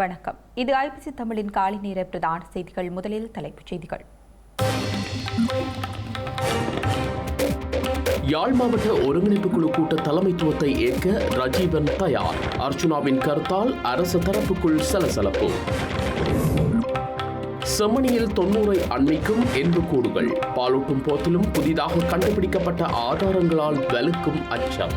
வணக்கம். இது ஐபிசி தமிழின் காலை நேர பிரதான செய்திகள். முதலில் தலைப்புச் செய்திகள். யாழ் மாவட்ட ஒருங்கிணைப்பு குழு கூட்ட தலைமைத்துவத்தை ஏற்க ரஜீவன் தயார். அர்ச்சுனாவின் கருத்தால் அரசு தரப்புக்குள் சலசலப்பு. செம்மணியில் தொன்னூரை அண்மைக்கும் என்று கூடுகள் பாலூட்டும் போத்திலும் புதிதாக கண்டுபிடிக்கப்பட்ட ஆதாரங்களால் வலுக்கும் அச்சம்.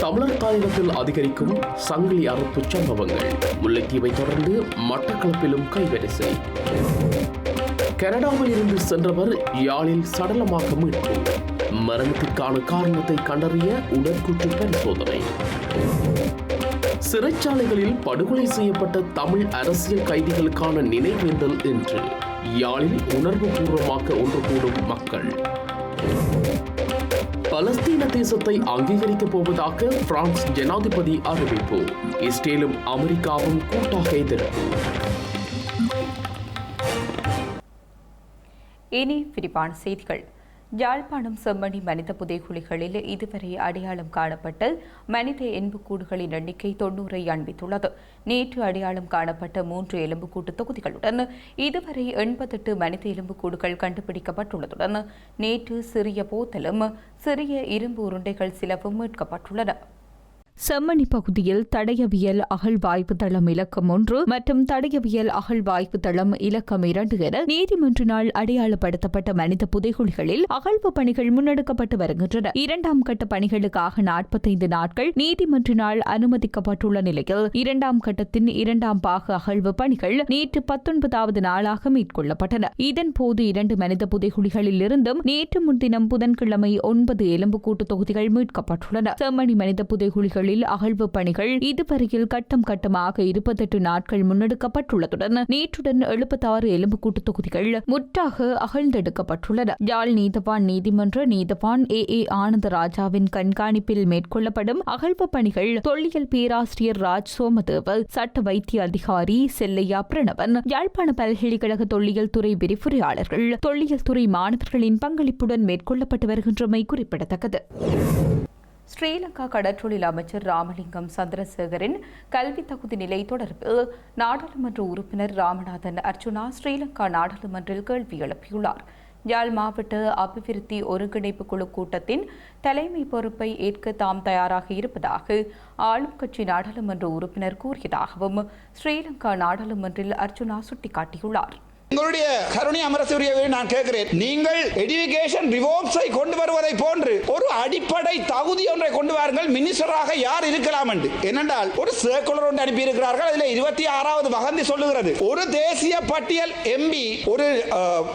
தமிழர் தாயகத்தில் அதிகரிக்கும் சங்கிலி அறுப்பு சம்பவங்கள். முல்லைத்தீவை தொடர்ந்து மட்டக்களப்பிலும் கைவரிசை. கனடாவில் இருந்து சென்றவர் யாழில் சடலமாக மீட்பு. மரணத்திற்கான காரணத்தை கண்டறிய உடற்கூற்று பரிசோதனை. சிறைச்சாலைகளில் படுகொலை செய்யப்பட்ட தமிழ் அரசியல் கைதிகளுக்கான நினைவேந்தல் என்று யாழில் உணர்வுபூர்வமாக ஒன்று கூடும் மக்கள். பலஸ்தீன தேசத்தை அங்கீகரிக்கப் போவதாக பிரான்ஸ் ஜனாதிபதி அறிவிப்பு. இஸ்ரேலும் அமெரிக்காவும் கூட்டாக எதிர்ப்பு. இனி விரிவான செய்திகள். யாழ்ப்பாணம் செம்மணி மனித புதைகுழிகளில் இதுவரை அடையாளம் காணப்பட்ட மனித எலும்புக்கூடுகளின் எண்ணிக்கை தொன்னூறை அண்பித்துள்ளது. நேற்று அடையாளம் காணப்பட்ட மூன்று எலும்புக்கூட்டு தொகுதிகளுடன் இதுவரை எண்பத்தெட்டு மனித எலும்புக்கூடுகள் கண்டுபிடிக்கப்பட்டுள்ளதுடன் நேற்று சிறிய போத்தலும் சிறிய இரும்பு உருண்டைகள் சிலவும் மீட்கப்பட்டுள்ளன. செம்மணி பகுதியில் தடயவியல் அகழ்வாய்ப்பு தளம் இலக்கம் ஒன்று மற்றும் தடயவியல் அகழ்வாய்ப்பு தளம் இலக்கம் இரண்டு என நீதிமன்றினால் அடையாளப்படுத்தப்பட்ட மனித புதைகுழிகளில் அகழ்வு பணிகள் முன்னெடுக்கப்பட்டு வருகின்றன. இரண்டாம் கட்ட பணிகளுக்காக நாற்பத்தைந்து நாட்கள் நீதிமன்றினால் அனுமதிக்கப்பட்டுள்ள நிலையில் இரண்டாம் கட்டத்தின் இரண்டாம் பாக அகழ்வு பணிகள் நேற்று பத்தொன்பதாவது நாளாக மேற்கொள்ளப்பட்டன. இதன்போது இரண்டு மனித புதைகுழிகளில் இருந்தும் நேற்று முன்தினம் புதன்கிழமை ஒன்பது எலும்புக்கூட்டு தொகுதிகள் மீட்கப்பட்டுள்ளன. செம்மணி மனித புதைகுழிகள் பகுதிகளில் அகழ்வு பணிகள் இதுவரையில் கட்டம் கட்டமாக இருபத்தெட்டு நாட்கள் முன்னெடுக்கப்பட்டுள்ளதுடன் நேற்றுடன் எழுபத்தாறு எலும்புக்கூட்டு தொகுதிகள் முற்றாக அகழ்ந்தெடுக்கப்பட்டுள்ளன. யாழ் நீதவான் நீதிமன்ற நீதவான் ஏ. ஏ. ஆனந்தராஜாவின் கண்காணிப்பில் மேற்கொள்ளப்படும் அகழ்வு பணிகள் தொல்லியல் பேராசிரியர் ராஜ் சோமதேவ சட்ட வைத்திய அதிகாரி செல்லையா பிரணவன் யாழ்ப்பாண பல்கலைக்கழக தொல்லியல் துறை விரிவுரையாளர்கள் தொல்லியல் துறை மாணவர்களின் பங்களிப்புடன் மேற்கொள்ளப்பட்டு வருகின்றமை குறிப்பிடத்தக்கது. ஸ்ரீலங்கா கடற்றொழில் அமைச்சர் ராமலிங்கம் சந்திரசேகரின் கல்வி தகுதி நிலை தொடர்பில் நாடாளுமன்ற உறுப்பினர் ராமநாதன் அர்ச்சுனா ஸ்ரீலங்கா நாடாளுமன்றில் கேள்வி எழுப்பியுள்ளார். யாழ் மாவட்ட அபிவிருத்தி ஒருங்கிணைப்பு குழு கூட்டத்தின் தலைமை பொறுப்பை ஏற்க தாம் தயாராக இருப்பதாக ஆளும் கட்சி நாடாளுமன்ற உறுப்பினர் கூறியதாகவும் ஸ்ரீலங்கா நாடாளுமன்றில் அர்ச்சுனா சுட்டிக்காட்டியுள்ளார். உங்களுடைய கருணை அமரசூரியவை நான் கேட்கிறேன். நீங்கள் எடுகேஷன் ரிவோர்ஸை கொண்டு வருவதை போன்று ஒரு அடிப்படை தகுதி ஒன்றை கொண்டு வாருங்கள். மினிஸ்டராக யார் இருக்கலாம் என்று. என்னென்றால் ஒரு சர்க்குலர் ஒன்று அனுப்பி இருக்கிறார்கள் அதில் இருபத்தி ஆறாவது வகந்தி சொல்லுகிறது. ஒரு தேசிய பட்டியல் எம்பி ஒரு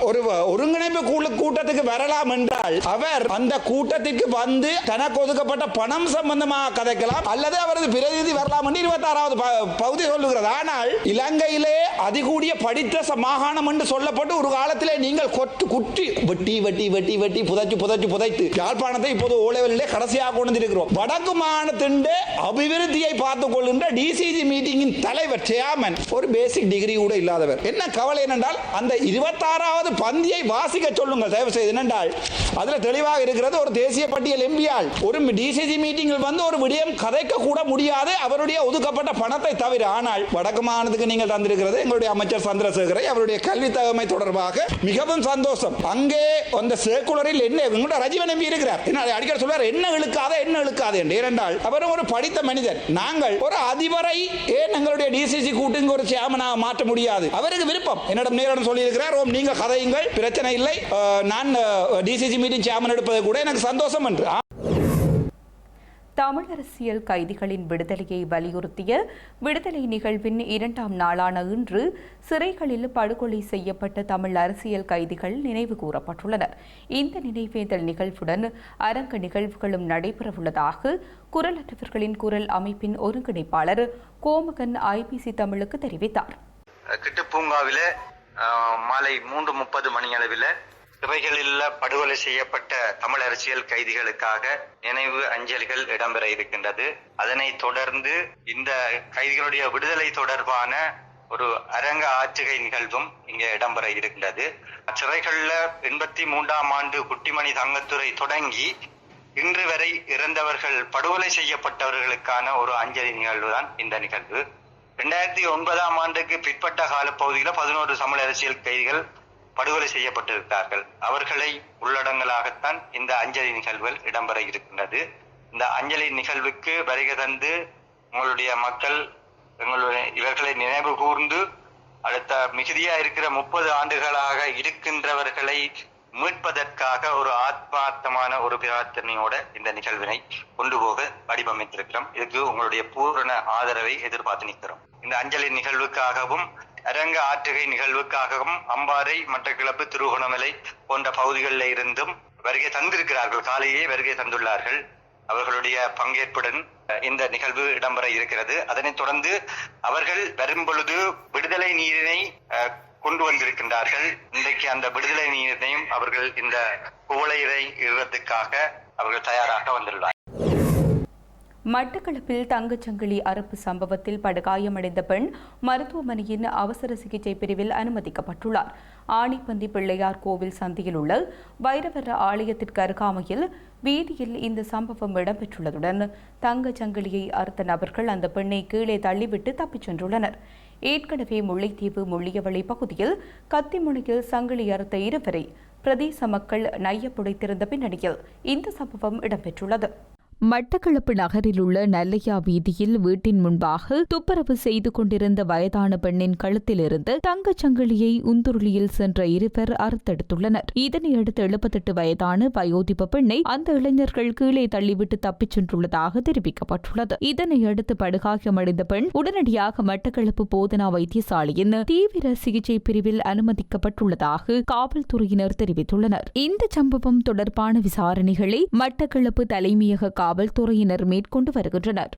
ஒரு ஒருங்கிணைப்பு குழு கூட்டத்துக்கு வரலாம் என்றால் அவர் அந்த கூட்டத்திற்கு வந்து தனக்கு ஒதுக்கப்பட்ட பணம் சம்பந்தமாக கதைக்கலாம். அல்லது அவரது பிரதிநிதி வரலாம் என்று இருபத்தி ஆறாவது பகுதி சொல்லுகிறது. ஆனால் இலங்கையிலே அதிகூடிய படித்த ச- ஞானம் என்று சொல்லப்பட்டு ஒரு காலத்திலே நீங்கள் கொட்டு குட்டி வெட்டி வெட்டி வெட்டி வெட்டி புதைச்சு புதைச்சு புதைத்து யாழ்ப்பாணத்தை இப்போது ஓலவெளியிலே கடைசியாக கொண்டு வந்திருக்கிறோம் வடக்கு மாநிலத்தின் அபிவிருத்தியை பார்த்துக் கொள்கின்ற டிசிஜி மீட்டிங்கின் தலைவர் சேர்மன் ஒரு பேசிக் டிகிரி கூட இல்லாதவர். என்ன கவலை என்னென்றால் அந்த இருபத்தாறாவது பந்தியை வாசிக்க சொல்லுங்கள். தயவு செய்து என்னென்றால் அதில் தெளிவாக இருக்கிறது ஒரு தேசிய பட்டியல் எம்பியால் ஒரு டிசிஜி மீட்டிங்கில் வந்து ஒரு விடயம் கதைக்க கூட முடியாது அவருடைய ஒதுக்கப்பட்ட பணத்தை தவிர. ஆனால் வடக்கு மாநிலத்துக்கு நீங்கள் தந்திருக்கிறது எங்களுடைய அமைச்சர் சந்திரசேகரை அவருடைய கல்வி தகமை தொடர்பாக மிகவும் சந்தோஷம். அங்கே அந்த சேக்குலரில் என்ன கூட ரஜீவன் நம்பி இருக்கிறார். என்ன அடிக்கடி சொல்வார் என்ன இழுக்காத என்ன இழுக்காது என்று. இரண்டால் அவரும் ஒரு படித்த மனிதர். நாங்கள் ஒரு அதிபரை ஏன் எங்களுடைய டிசிசி கூட்டுங்க ஒரு சேமனாக மாற்ற முடியாது? அவருக்கு விருப்பம். என்னிடம் நேரிடம் சொல்லியிருக்கிறார் ஓம் நீங்க கதையுங்கள் பிரச்சனை இல்லை. நான் டிசிசி மீட்டிங் சேமன் எடுப்பது கூட எனக்கு சந்தோஷம் என்று. தமிழ் அரசியல் கைதிகளின் விடுதலையை வலியுறுத்திய விடுதலை நிகழ்வின் இரண்டாம் நாளான இன்று சிறைகளில் படுகொலை செய்யப்பட்ட தமிழ் அரசியல் கைதிகள் நினைவு கூறப்பட்டுள்ளனர். இந்த நினைவேந்தல் நிகழ்வுடன் அரங்க நிகழ்வுகளும் நடைபெறவுள்ளதாக குரலற்றவர்களின் குரல் அமைப்பின் ஒருங்கிணைப்பாளர் கோமகன் ஐபிசி தமிழுக்கு தெரிவித்தார். கிட்டு பூங்காவில மாலை மூன்று முப்பது மணியளவில் சிறைகளில் படுகொலை செய்யப்பட்ட தமிழ் அரசியல் கைதிகளுக்காக நினைவு அஞ்சலிகள் இடம்பெற இருக்கின்றது. அதனை தொடர்ந்து இந்த கைதிகளுடைய விடுதலை தொடர்பான ஒரு அரங்க ஆற்றுகை நிகழ்வும் இங்கே இடம்பெற இருக்கின்றது. சிறைகள்ல எண்பத்தி மூன்றாம் ஆண்டு குட்டிமணி தங்கத்துறை தொடங்கி இன்று வரை இறந்தவர்கள் படுகொலை செய்யப்பட்டவர்களுக்கான ஒரு அஞ்சலி நிகழ்வு தான் இந்த நிகழ்வு. ரெண்டாயிரத்தி ஒன்பதாம் ஆண்டுக்கு பிற்பட்ட காலப்பகுதியில் பதினோரு தமிழ் அரசியல் கைதிகள் படுகொலை செய்யப்பட்டிருக்கிறார்கள். அவர்களை உள்ளடங்கலாகத்தான் இந்த அஞ்சலி நிகழ்வுகள் இடம்பெற இருக்கின்றது. இந்த அஞ்சலி நிகழ்வுக்கு வருகை தந்து உங்களுடைய மக்கள் எங்களுடைய இவர்களை நினைவு கூர்ந்து அடுத்த மிகுதியா இருக்கிற முப்பது ஆண்டுகளாக இருக்கின்றவர்களை மீட்பதற்காக ஒரு ஆத்மார்த்தமான ஒரு பிரார்த்தனையோட இந்த நிகழ்வினை கொண்டு போக வடிவமைத்திருக்கிறோம். இதுக்கு உங்களுடைய பூரண ஆதரவை எதிர்பார்த்து நிற்கிறோம். இந்த அஞ்சலி நிகழ்வுக்காகவும் அரங்க ஆற்றுகை நிகழ்வுக்காகவும் அம்பாறை மட்டக்கிளப்பு திருகோணமலை போன்ற பகுதிகளில் இருந்தும் வருகை தந்திருக்கிறார்கள். காலையே வருகை தந்துள்ளார்கள். அவர்களுடைய பங்கேற்புடன் அஹ், இந்த நிகழ்வு இடம்பெற இருக்கிறது. அதனைத் தொடர்ந்து அவர்கள் வரும் பொழுது விடுதலை நீரினை அஹ், கொண்டு வந்திருக்கின்றார்கள். இன்றைக்கு அந்த விடுதலை நீரினையும் அவர்கள் இந்த குவளையை இடுவதற்காக அவர்கள் தயாராக வந்துள்ளார். மட்டக்களப்பில் தங்கச்சங்கிலி அறுப்பு சம்பவத்தில் படுகாயமடைந்த பெண் மருத்துவமனையின் அவசர சிகிச்சை பிரிவில் அனுமதிக்கப்பட்டுள்ளார். ஆணிப்பந்தி பிள்ளையார் கோவில் சந்தியில் உள்ள வைரவர ஆலயத்திற்கு அருகாமையில் வீதியில் இந்த சம்பவம் இடம்பெற்றுள்ளதுடன் தங்கச் சங்கிலியை அறுத்த நபர்கள் அந்த பெண்ணை கீழே தள்ளிவிட்டு தப்பிச் சென்றுள்ளனர். ஏற்கனவே முல்லைத்தீவு முள்ளியவளை பகுதியில் கத்திமுனையில் சங்கிலி அறுத்த இருவரை பிரதேச மக்கள் நையப்புடைத்திருந்த பின்னணியில் இந்த சம்பவம் இடம்பெற்றுள்ளது. மட்டக்களப்பு நகரில் உள்ள நல்லையா வீதியில் வீட்டின் முன்பாக துப்புரவு செய்து கொண்டிருந்த வயதான பெண்ணின் கழுத்திலிருந்து தங்கச் சங்கிலியை உந்துருளியில் சென்ற இருவர் அறுத்தெடுத்துள்ளனர். இதனையடுத்து எழுபத்தெட்டு வயதான வயோதிப பெண்ணை அந்த இளைஞர்கள் கீழே தள்ளிவிட்டு தப்பிச் சென்றுள்ளதாக தெரிவிக்கப்பட்டுள்ளது. இதனையடுத்து படுகாயமடைந்த பெண் உடனடியாக மட்டக்களப்பு போதனா வைத்தியசாலையின் தீவிர சிகிச்சை பிரிவில் அனுமதிக்கப்பட்டுள்ளதாக காவல்துறையினர் தெரிவித்துள்ளனர். இந்த சம்பவம் தொடர்பான விசாரணைகளை மட்டக்களப்பு தலைமையக காவல்துறையினர் மேற்கொண்டு வருகின்றனர்.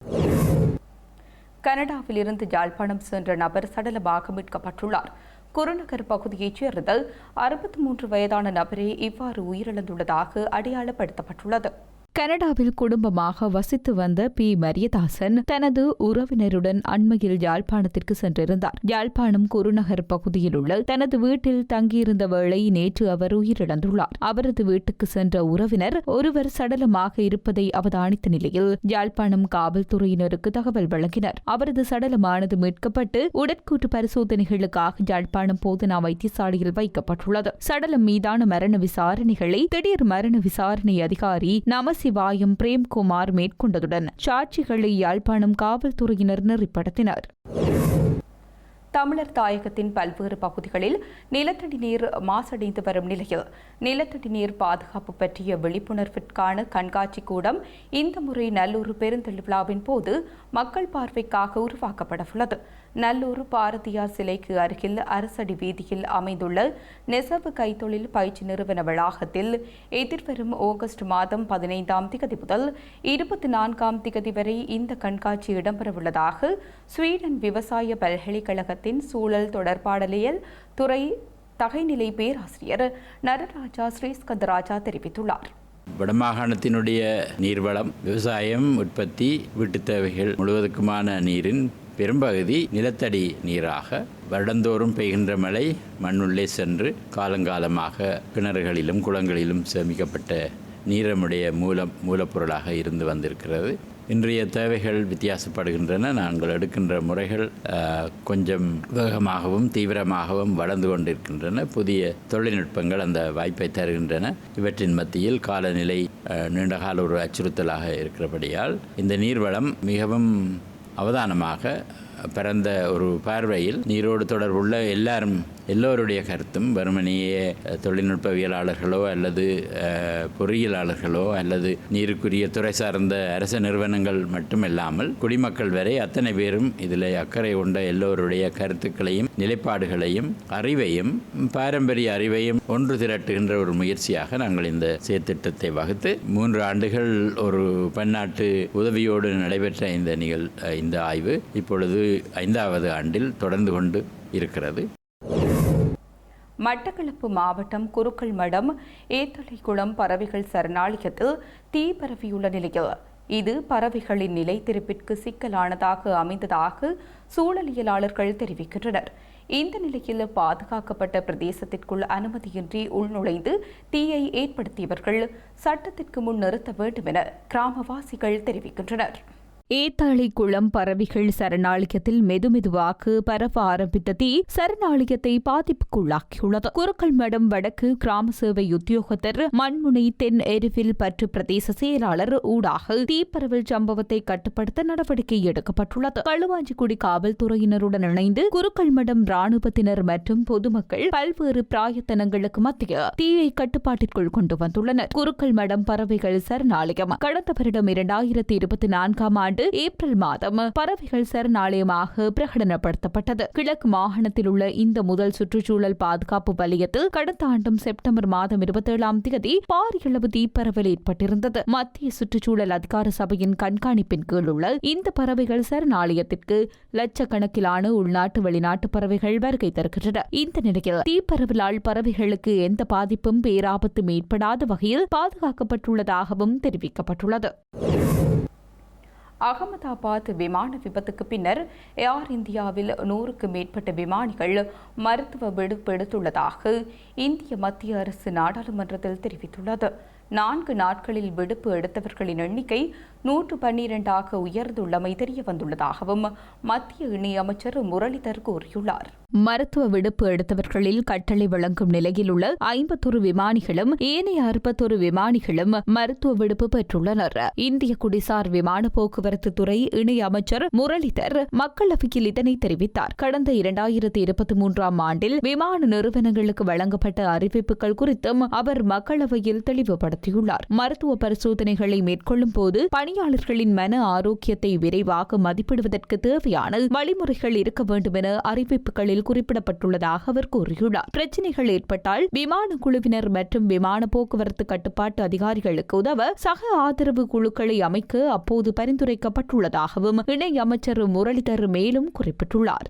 கனடாவிலிருந்து யாழ்ப்பாணம் சென்ற நபர் சடலமாக மீட்கப்பட்டுள்ளார். குருநகர் பகுதியைச் சேர்ந்த அறுபத்தி மூன்று வயதான நபரே இவ்வாறு உயிரிழந்துள்ளதாக அடையாளப்படுத்தப்பட்டுள்ளது. கனடாவில் குடும்பமாக வசித்து வந்த பி. மரியதாசன் தனது உறவினருடன் அண்மையில் யாழ்ப்பாணத்திற்கு சென்றிருந்தார். யாழ்ப்பாணம் குருநகர் பகுதியில் உள்ள தனது வீட்டில் தங்கியிருந்த வேளை நேற்று அவர் உயிரிழந்துள்ளார். அவரது வீட்டுக்கு சென்ற உறவினர் ஒருவர் சடலமாக இருப்பதை அவதானித்த நிலையில் யாழ்ப்பாணம் காவல்துறையினருக்கு தகவல் வழங்கினர். அவரது சடலமானது மீட்கப்பட்டு உடற்கூற்று பரிசோதனைகளுக்காக யாழ்ப்பாணம் போதனா வைத்தியசாலையில் வைக்கப்பட்டுள்ளது. சடலம் மீதான மரண விசாரணைகளை திடீர் மரண விசாரணை அதிகாரி நமசி நமசிவாயம் பிரேம்குமார் மேற்கொண்டதுடன் சாட்சிகளை யாழ்ப்பாணம் காவல்துறையினர் நெறிப்படுத்தினர். தமிழர் தாயகத்தின் பல்வேறு பகுதிகளில் நிலத்தடி நீர் மாசடைந்து வரும் நிலையில் நிலத்தடி நீர் பாதுகாப்பு பற்றிய விழிப்புணர்விற்கான கண்காட்சி கூடம் இந்த முறை நல்லூர் பெருந்திருவிழாவின் போது மக்கள் பார்வைக்காக உருவாக்கப்படவுள்ளது. நல்லூர் பாரதியார் சிலைக்கு அருகில் அரசடி வீதியில் அமைந்துள்ள நெசவு கைத்தொழில் பயிற்சி நிறுவன வளாகத்தில் எதிர்வரும் ஆகஸ்ட் மாதம் பதினைந்தாம் திகதி முதல் இருபத்தி நான்காம் திகதி வரை இந்த கண்காட்சி இடம்பெறவுள்ளதாக ஸ்வீடன் விவசாய பல்கலைக்கழகத்தின் சூழல் தொடர்பாடலியல் துறை தகைநிலை பேராசிரியர் நரராஜா ஸ்ரீஸ்கந்தராஜா தெரிவித்துள்ளார். வடமாகாணத்தினுடைய நீர்வளம் விவசாயம் உற்பத்தி வீட்டுத் தேவைகள் முழுவதுக்குமான நீரின் பெரும்பகுதி நிலத்தடி நீராக வருடந்தோறும் பெய்கின்ற மழை மண்ணுள்ளே சென்று காலங்காலமாக கிணறுகளிலும் குளங்களிலும் சேமிக்கப்பட்ட நீரமுடைய மூலம் மூலப்பொருளாக இருந்து வந்திருக்கிறது. இன்றைய தேவைகள் வித்தியாசப்படுகின்றன. நாங்கள் எடுக்கின்ற முறைகள் கொஞ்சம் வேகமாகவும் தீவிரமாகவும் வளர்ந்து கொண்டிருக்கின்றன. புதிய தொழில்நுட்பங்கள் அந்த வாய்ப்பை தருகின்றன. இவற்றின் மத்தியில் காலநிலை நீண்டகால ஒரு அச்சுறுத்தலாக இருக்கிறபடியால் இந்த நீர்வளம் மிகவும் அவதானமாக பிறந்த ஒரு பார்வையில் நீரோடு தொடர்புள்ள எல்லாரும் எல்லோருடைய கருத்தும் வெறுமனையே தொழில்நுட்பவியலாளர்களோ அல்லது பொறியியலாளர்களோ அல்லது நீருக்குரிய துறை சார்ந்த அரச நிறுவனங்கள் மட்டுமில்லாமல் குடிமக்கள் வரை அத்தனை பேரும் இதில் அக்கறை கொண்ட எல்லோருடைய கருத்துக்களையும் நிலைப்பாடுகளையும் அறிவையும் பாரம்பரிய அறிவையும் ஒன்று திரட்டுகின்ற ஒரு முயற்சியாக நாங்கள் இந்த செயற்திட்டத்தை வகுத்து மூன்று ஆண்டுகள் ஒரு பன்னாட்டு உதவியோடு நடைபெற்ற இந்த நிகழ் இந்த ஆய்வு. இப்பொழுது ஐந்தாவது ஆண்டில் தொடர்ந்து கொண்டு இருக்கிறது. மட்டக்களப்பு மாவட்டம் குருக்கள் மடம் ஏத்தலைக்குளம் பறவைகள் சரணாலயத்தில் தீ பரவியுள்ள நிலையில் இது பறவைகளின் நிலைத்திருப்பிற்கு சிக்கலானதாக அமைந்ததாக சூழலியலாளர்கள் தெரிவிக்கின்றனர். இந்த நிலையில் பாதுகாக்கப்பட்ட பிரதேசத்திற்குள் அனுமதியின்றி உள்நுழைந்து தீயை ஏற்படுத்தியவர்கள் சட்டத்திற்கு முன் நிறுத்த வேண்டும் என கிராமவாசிகள் தெரிவிக்கின்றனர். ஏத்தாளி குளம் பறவைகள் சரணாலயத்தில் மெதுமெதுவாக பரவ ஆரம்பித்த தீ சரணாலயத்தை பாதிப்புக்குள்ளாக்கியுள்ளது. குருக்கள் மடம் வடக்கு கிராம சேவை உத்தியோகத்தர் மண்முனை தென் எருவில் பற்று பிரதேச செயலாளர் ஊடாக தீப்பரவல் சம்பவத்தை கட்டுப்படுத்த நடவடிக்கை எடுக்கப்பட்டுள்ளது. களுவாஞ்சிக்குடி காவல்துறையினருடன் இணைந்து குருக்கள் மடம் ராணுவத்தினர் மற்றும் பொதுமக்கள் பல்வேறு பிராயத்தனங்களுக்கு மத்திய தீயை கட்டுப்பாட்டிற்குள் கொண்டு வந்துள்ளனர். குருக்கள் மடம் பறவைகள் சரணாலயம் கடந்த வருடம் இரண்டாயிரத்தி இருபத்தி நான்காம் ஆண்டு ஏப்ரல் மாதம் பறவைகள் சரணாலயமாக பிரகடனப்படுத்தப்பட்டது. கிழக்கு மாகாணத்தில் உள்ள இந்த முதல் சுற்றுச்சூழல் பாதுகாப்பு வலயத்தில் கடந்த ஆண்டும் செப்டம்பர் மாதம் இருபத்தேழாம் தேதி பாரியளவு தீப்பரவல் ஏற்பட்டிருந்தது. மத்திய சுற்றுச்சூழல் அதிகார சபையின் கண்காணிப்பின் கீழ் உள்ள இந்த பறவைகள் சரணாலயத்திற்கு லட்சக்கணக்கிலான உள்நாட்டு வெளிநாட்டு பறவைகள் வருகை தருகின்றன. இந்த நிலையில் தீப்பரவலால் பறவைகளுக்கு எந்த பாதிப்பும் பேராபத்தும் ஏற்படாத வகையில் பாதுகாக்கப்பட்டுள்ளதாகவும் தெரிவிக்கப்பட்டுள்ளது. அகமதாபாத் விமான விபத்துக்கு பின்னர் ஏர் இந்தியாவில் நூறுக்கு மேற்பட்ட விமானிகள் மருத்துவ விடுப்பு எடுத்துள்ளதாக இந்திய மத்திய அரசு நாடாளுமன்றத்தில் தெரிவித்துள்ளது. நான்கு நாட்களில் விடுப்பு எடுத்தவர்களின் எண்ணிக்கை நூற்று பன்னிரண்டாக உயர்ந்துள்ளமை தெரிய வந்துள்ளதாகவும் மத்திய இணையமைச்சர் முரளிதர் கூறியுள்ளார். மருத்துவ விடுப்பு எடுத்தவர்களில் கட்டளை வழங்கும் நிலையில் உள்ள ஐம்பத்தொரு விமானிகளும் ஏனைய அறுபத்தொரு விமானிகளும் மருத்துவ விடுப்பு பெற்றுள்ளனர். இந்திய குடிசார் விமான போக்குவரத்து துறை இணை அமைச்சர் முரளிதர் மக்களவையில் இதனை தெரிவித்தார். கடந்த இரண்டாயிரத்தி இருபத்தி மூன்றாம் ஆண்டில் விமான நிறுவனங்களுக்கு வழங்கப்பட்ட அறிவிப்புகள் குறித்தும் அவர் மக்களவையில் தெளிவுபடுத்தியுள்ளார். மருத்துவ பரிசோதனைகளை மேற்கொள்ளும் போது பணியாளர்களின் மன ஆரோக்கியத்தை விரைவாக மதிப்பிடுவதற்கு தேவையான வழிமுறைகள் இருக்க வேண்டும் என அறிவிப்புகளில் குறிப்பிடப்பட்டுள்ளதாக அவர் கூறியுள்ளார். பிரச்சினைகள் ஏற்பட்டால் விமான குழுவினர் மற்றும் விமான போக்குவரத்து கட்டுப்பாட்டு அதிகாரிகளுக்கு உதவ சக ஆதரவு குழுக்களை அமைக்க அப்போது பரிந்துரைக்கப்பட்டுள்ளதாகவும் இணை அமைச்சர் முரளிதர் மேலும் குறிப்பிட்டுள்ளார்.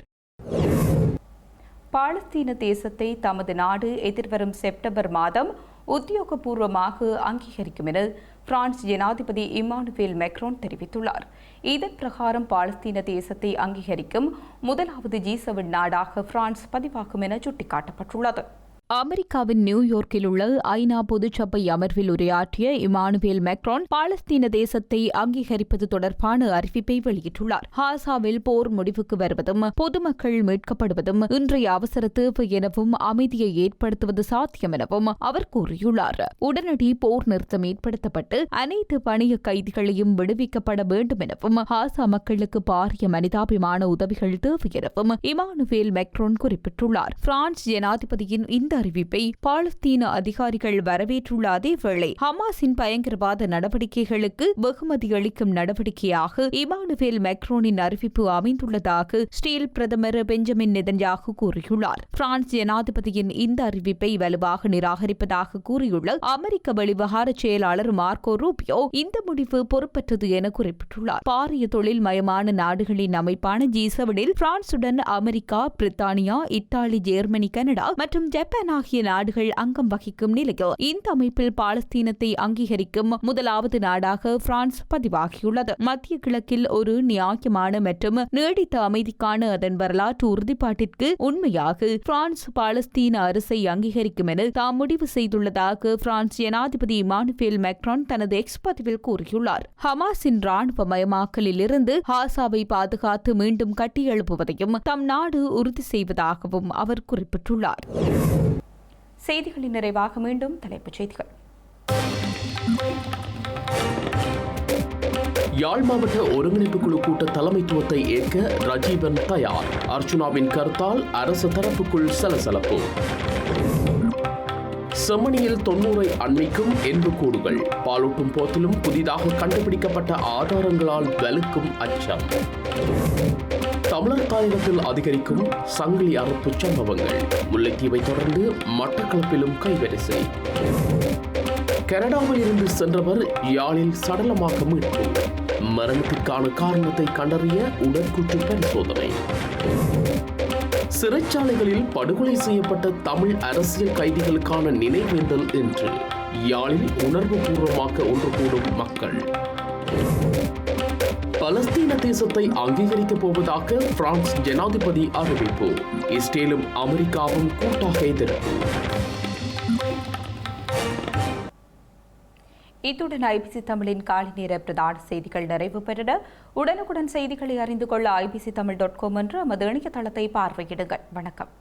பாலஸ்தீன தேசத்தை தமது நாடு எதிர்வரும் செப்டம்பர் மாதம் உத்தியோகபூர்வமாக அங்கீகரிக்கும் என பிரான்ஸ் ஜனாதிபதி இமானுவேல் மெக்ரோன் தெரிவித்துள்ளார். இதன் பிரகாரம் பாலஸ்தீன தேசத்தை அங்கீகரிக்கும் முதலாவது ஜி செவன் நாடாக பிரான்ஸ் பதிவாகும் என சுட்டிக்காட்டப்பட்டுள்ளது. அமெரிக்காவின் நியூயார்க்கில் உள்ள ஐநா பொதுச்சபை அமர்வில் உரையாற்றிய இமானுவேல் மெக்ரான் பாலஸ்தீன தேசத்தை அங்கீகரிப்பது தொடர்பான அறிவிப்பை வெளியிட்டுள்ளார். ஹாசாவில் போர் முடிவுக்கு வருவதும் பொதுமக்கள் மீட்கப்படுவதும் இன்றைய அவசர தேவை எனவும் அமைதியை ஏற்படுத்துவது சாத்தியம் எனவும் அவர் கூறியுள்ளார். உடனடி போர் நிறுத்தம் ஏற்படுத்தப்பட்டு அனைத்து பணிய கைதிகளையும் விடுவிக்கப்பட வேண்டும் எனவும் ஹாசா மக்களுக்கு பாரிய மனிதாபிமான உதவிகள் தேவை எனவும் இமானுவேல் மெக்ரோன் குறிப்பிட்டுள்ளார். பிரான்ஸ் ஜனாதிபதியின் இந்த அறிவிப்பை பாலஸ்தீன அதிகாரிகள் வரவேற்றுள்ள அதே வேளை ஹமாஸின் பயங்கரவாத நடவடிக்கைகளுக்கு வெகுமதி அளிக்கும் நடவடிக்கையாக இமானுவேல் மெக்ரோனின் அறிவிப்பு அமைந்துள்ளதாக ஸ்டீல் பிரதமர் பெஞ்சமின் நெதன்யாகு கூறியுள்ளார். பிரான்ஸ் ஜனாதிபதியின் இந்த அறிவிப்பை வலுவாக நிராகரிப்பதாக கூறியுள்ள அமெரிக்க வெளிவகார செயலாளர் மார்க்கோ ரூபியோ இந்த முடிவு பொறுப்பற்றது என குறிப்பிட்டுள்ளார். பாரிய தொழில் மயமான நாடுகளின் அமைப்பான ஜி செவனில் பிரான்சுடன் அமெரிக்கா பிரித்தானியா இத்தாலி ஜெர்மனி கனடா மற்றும் ஜப்பான் ஆகிய நாடுகள் அங்கம் வகிக்கும் நிலையில் இந்த அமைப்பில் பாலஸ்தீனத்தை அங்கீகரிக்கும் முதலாவது நாடாக பிரான்ஸ் பதிவாகியுள்ளது. மத்திய கிழக்கில் ஒரு நியாயமான மற்றும் நீடித்த அமைதிக்கான அதன் வரலாற்று உறுதிப்பாட்டிற்கு உண்மையாக பிரான்ஸ் பாலஸ்தீன அரசை அங்கீகரிக்கும் என தாம் முடிவு செய்துள்ளதாக பிரான்ஸ் ஜனாதிபதி இமானுவேல் மெக்ரான் தனது எக்ஸ் பதிவில் கூறியுள்ளார். ஹமாஸின் ராணுவ மயமாக்கலில் இருந்து ஹாசாவை பாதுகாத்து மீண்டும் கட்டியெழுப்புவதையும் தம் நாடு உறுதி செய்வதாகவும் அவர் குறிப்பிட்டுள்ளார். செய்திகளின் நிறைவாக மீண்டும் தலைப்புச் செய்திகள். யாழ் மாவட்ட ஒருங்கிணைப்பு குழு கூட்ட தலைமைத்துவத்தை ஏற்க ரஜீவன் தயார். அர்ச்சுனாவின் கருத்தால் அரசு தரப்புக்குள் சலசலப்பு. செம்மணியில் தொன்னூரை என்று கூடுகள். பாலூட்டும் போத்திலும் புதிதாக கண்டுபிடிக்கப்பட்ட ஆதாரங்களால் வலுக்கும் அச்சம். தமிழர் தாயகத்தில் அதிகரிக்கும் சங்கிலி அறுப்பு சம்பவங்கள். முல்லைத்தீவை தொடர்ந்து மட்டக்களப்பிலும் கைவரிசை. கனடாவில் இருந்து சென்றவர் யாழில் சடலமாக மீட்பு. மரணத்திற்கான காரணத்தை கண்டறிய உடற்கூற்று பரிசோதனை. சிறைச்சாலைகளில் படுகொலை செய்யப்பட்ட தமிழ் அரசியல் கைதிகளுக்கான நினைவேந்தல் என்று யாழில் உணர்வுபூர்வமாக ஒன்று கூடும் மக்கள். பலஸ்தீன தேசத்தை அங்கீகரிக்கப் போவதாக பிரான்ஸ் ஜனாதிபதி அறிவிப்பு. இஸ்ரேலும் அமெரிக்காவும் கூட்டாக எதிர்ப்பு இத்துடன் ஐபிசி தமிழின் காலை நேர பிரதான செய்திகள் நிறைவு பெற்றன உடனுக்குடன் செய்திகளை அறிந்து கொள்ள ஐபிசி தமிழ் டாட் காம் என்ற நமது இணையதளத்தை பார்வையிடுங்கள். வணக்கம்.